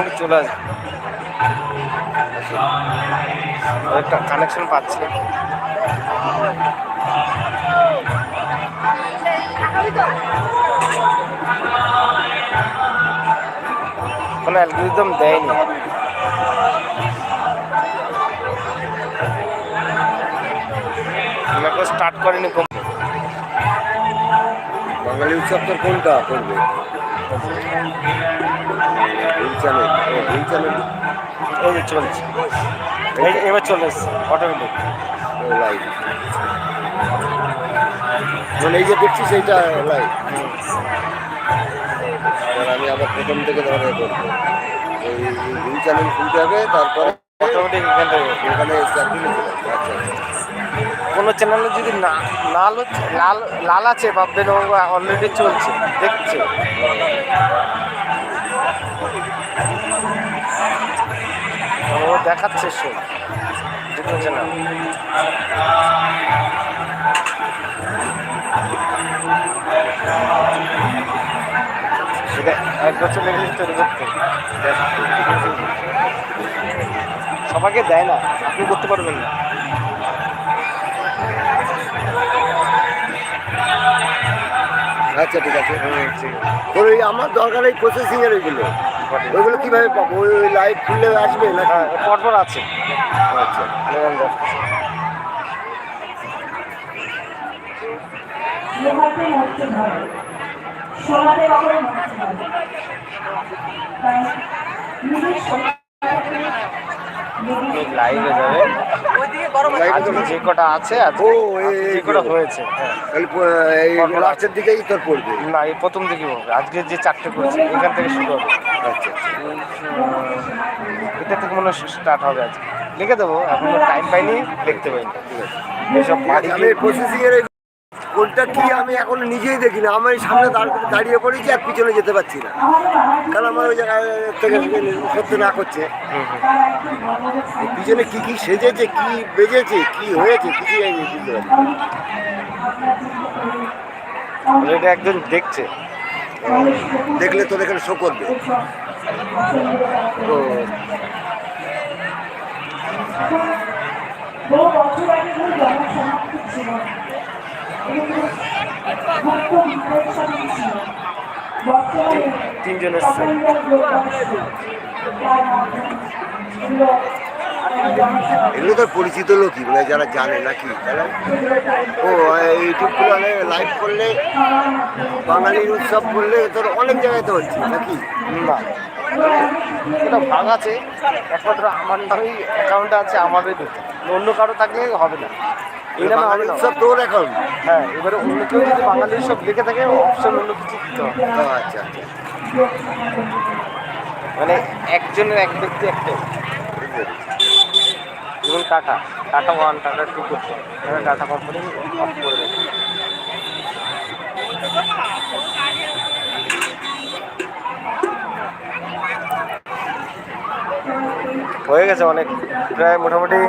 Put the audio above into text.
মোটামুটি চলে আসবে। একটা কানেকশন পাচ্ছি। কোনো অ্যালগোরিদম দেয়নি। আমাকে স্টার্ট করেনি কোম্পানি বাঙালি উৎসব তোর কোনটা করবে? চ্যানেল এই চ্যানেল এই যে চলছে এই এবার চলে এসছে অটোমেটিক লাইভ মানে এই যে দেখছি সেইটা লাইভ আমি আবার প্রথম থেকে ধরে করব। এই দুই চ্যানেল খুলতে হবে তারপরে অটোমেটিক এখান থেকে। এখানে। আচ্ছা। কোনো চ্যানেলে যদি না লাল হচ্ছে লাল লাল আছে ভাববেন অলরেডি চলছে দেখছে। ও দেখাচ্ছে দুটো চ্যানেল এটা এক বছর লেগে তৈরি করতে সবাইকে দেয় না, আপনি করতে পারবেন না। আচ্ছা ঠিক আছে। তোর ওই আমার দরকার এই প্রসেসিং এর ওইগুলো। ওইগুলো কীভাবে পাবো? ওই লাইভ খুললে আসবে না হ্যাঁ পরপর আছে। আচ্ছা। লাইভে যাবেন আজকে যে কটা আছে আজকে যে কটা হয়েছে হ্যাঁ। এই লাস্টের দিকেই তোর পড়বে। না এই প্রথম দিকে হবে আজকে যে চারটে করেছে এখান থেকে শুরু হবে। আচ্ছা এটা থেকে মনে হয় স্টার্ট হবে আজকে। লিখে দেবো এখন টাইম পাইনি লিখতে পাইনি এসব প্রসেসিং এর কোনটা কি আমি এখন নিজেই দেখি না এই সামনে দাঁড়- দাঁড়িয়ে পড়েছি আর পিছনে যেতে পারছি না। কারণ আমার ওই জায়গায় থেকে না করছে। পিছনে কি কি সেজেছে, কি বেজেছে, কি হয়েছে কিছু আমি পারছি এটা একজন দেখছে। দেখলে তোর এখানে শো করবে। তো কোনো জনসমাপ্তি ছিল না। কিন্তু ভক্ত বিপ্লব ছিল বর্তমানে তিনজন এসছে অপেন্দ্র লোক আসছে তার মাধ্যমে এগুলো তো পরিচিত লোকই মানে যারা জানে নাকি ও ইউটিউবগুলো লাইভ করলে বাঙালির উৎসব করলে তোর অনেক জায়গায় তো হচ্ছে নাকি? না। এটা ভাগ আছে একমাত্র আমার নামেই অ্যাকাউন্ট আছে আমাদের অন্য কারও থাকলে হবে না। এই নামে হবে বাঙালির তোর এখন। হ্যাঁ এবারে অন্য কেউ যদি বাঙালির সব লিখে থাকে অপশন অন্য কিছু দিতে হবে। আচ্ছা আচ্ছা। মানে একজনের এক ব্যক্তি যেমন টাটা টাটা ওয়ান টাটা টু করছে। টাটা কোম্পানি অফ করে দেবে হয়ে গেছে অনেক। প্রায় মোটামুটি